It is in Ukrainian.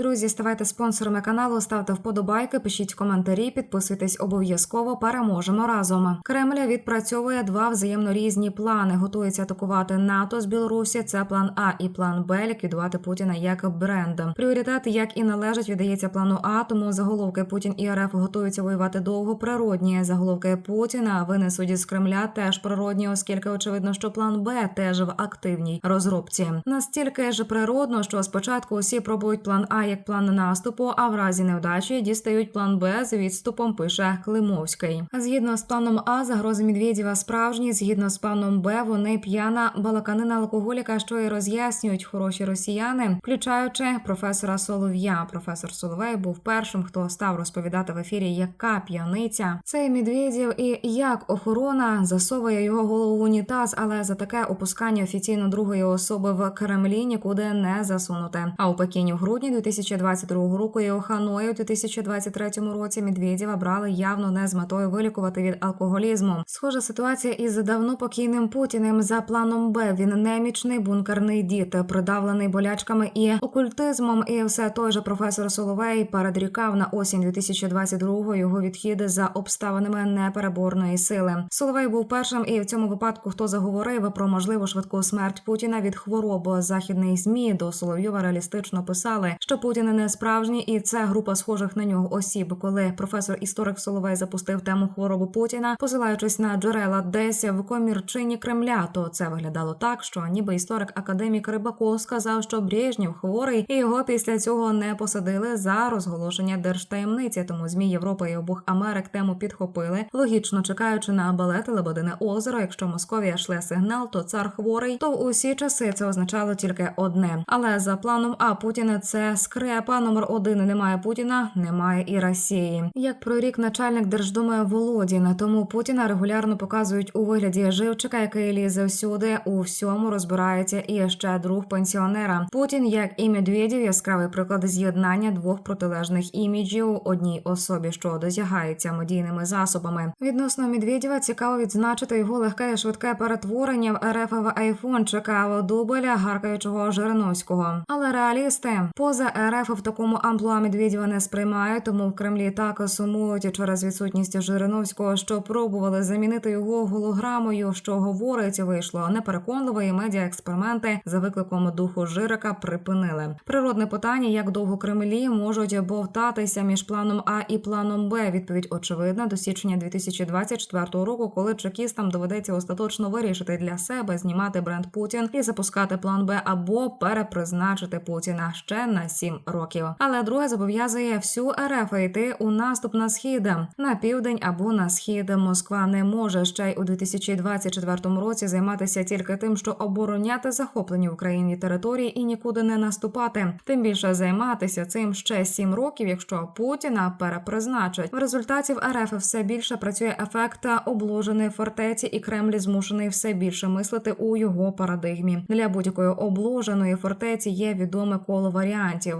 Друзі, ставайте спонсорами каналу, ставте вподобайки, пишіть коментарі, підписуйтесь обов'язково. Переможемо разом. Кремль відпрацьовує два взаємно різні плани. Готується атакувати НАТО з Білорусі. Це план А і план Б ліквідувати Путіна як бренд. Пріоритет, як і належить, віддається плану А. Тому заголовки Путін і РФ готуються воювати довго. Природні заголовки Путіна винесуть із Кремля теж природні, оскільки очевидно, що план Б теж в активній розробці. Настільки ж природно, що спочатку усі пробують план А як план наступу, а в разі невдачі дістають план Б з відступом. Пише Климовський. Згідно з планом А, загрози Медведєва справжні. Згідно з планом Б, вони п'яна балаканина алкоголіка, що і роз'яснюють хороші росіяни, включаючи професора Солов'я. Професор Соловей був першим, хто став розповідати в ефірі, яка п'яниця цей Медведєв і як охорона засовує його голову в унітаз, але за таке опускання офіційно другої особи в Кремлі нікуди не засунути. А у Пекіні в грудні 2022 року і у Ханої у 2023 році Медведєва брали явно не з метою вилікувати від алкоголізму. Схожа ситуація із давно покійним Путіним за планом Б. Він немічний бункерний дід, придавлений болячками і окультизмом. І все той же професор Соловей передрікав на осінь 2022 його відхід за обставинами непереборної сили. Соловей був першим, і в цьому випадку хто заговорив про можливу швидку смерть Путіна від хвороби. Західний змі до Соловйова реалістично писали, що Путін не справжній, і це група схожих на нього осіб. Коли професор історик Соловей запустив тему хвороби Путіна, посилаючись на джерела десь в комірчині Кремля, то це виглядало так, що ніби історик академік Рибаков сказав, що Брежнєв хворий, і його після цього не посадили за розголошення держтаємниці. Тому змі Європи і обох Америк тему підхопили, логічно чекаючи на балети Лебедине озеро. Якщо Московія шле сигнал, то цар хворий, то в усі часи це означало тільки одне. Але за планом А Путіна це скрепа номер один. Немає Путіна, немає і Росії. Як прорік начальник Держдуми Володін, тому Путіна регулярно показують у вигляді живчика, який лізе всюди, у всьому розбирається і ще друг пенсіонера. Путін, як і Медведєв, яскравий приклад з'єднання двох протилежних іміджів у одній особі, що досягається медійними засобами. Відносно Медведєва цікаво відзначити його легке і швидке перетворення в РФ в айфончика дубеля гаркаючого Жириновського. Але реалісти поза РФ в такому амплуа Медведєва не сприймають, тому в Кремлі так сумують через відсутність Жириновського, що пробували замінити його голограмою, що говорить, вийшло непереконливо, і медіаексперименти за викликом духу Жирика припинили. Природне питання, як довго Кремлі можуть бовтатися між планом А і планом Б. Відповідь очевидна до січня 2024 року, коли чекістам доведеться остаточно вирішити для себе знімати бренд Путін і запускати план Б або перепризначити Путіна ще на 7 років. Але друге зобов'язує всю РФ йти у наступ на схід на південь або на схід. Москва не може ще й у 2024 році займатися тільки тим, що обороняти захоплені в Україні території і нікуди не наступати. Тим більше займатися цим ще 7 років, якщо Путіна перепризначать. В результаті в РФ все більше працює ефект обложеної фортеці, і Кремль змушений все більше мислити у його парадигмі. Для будь-якої обложеної фортеці є відоме коло варіантів.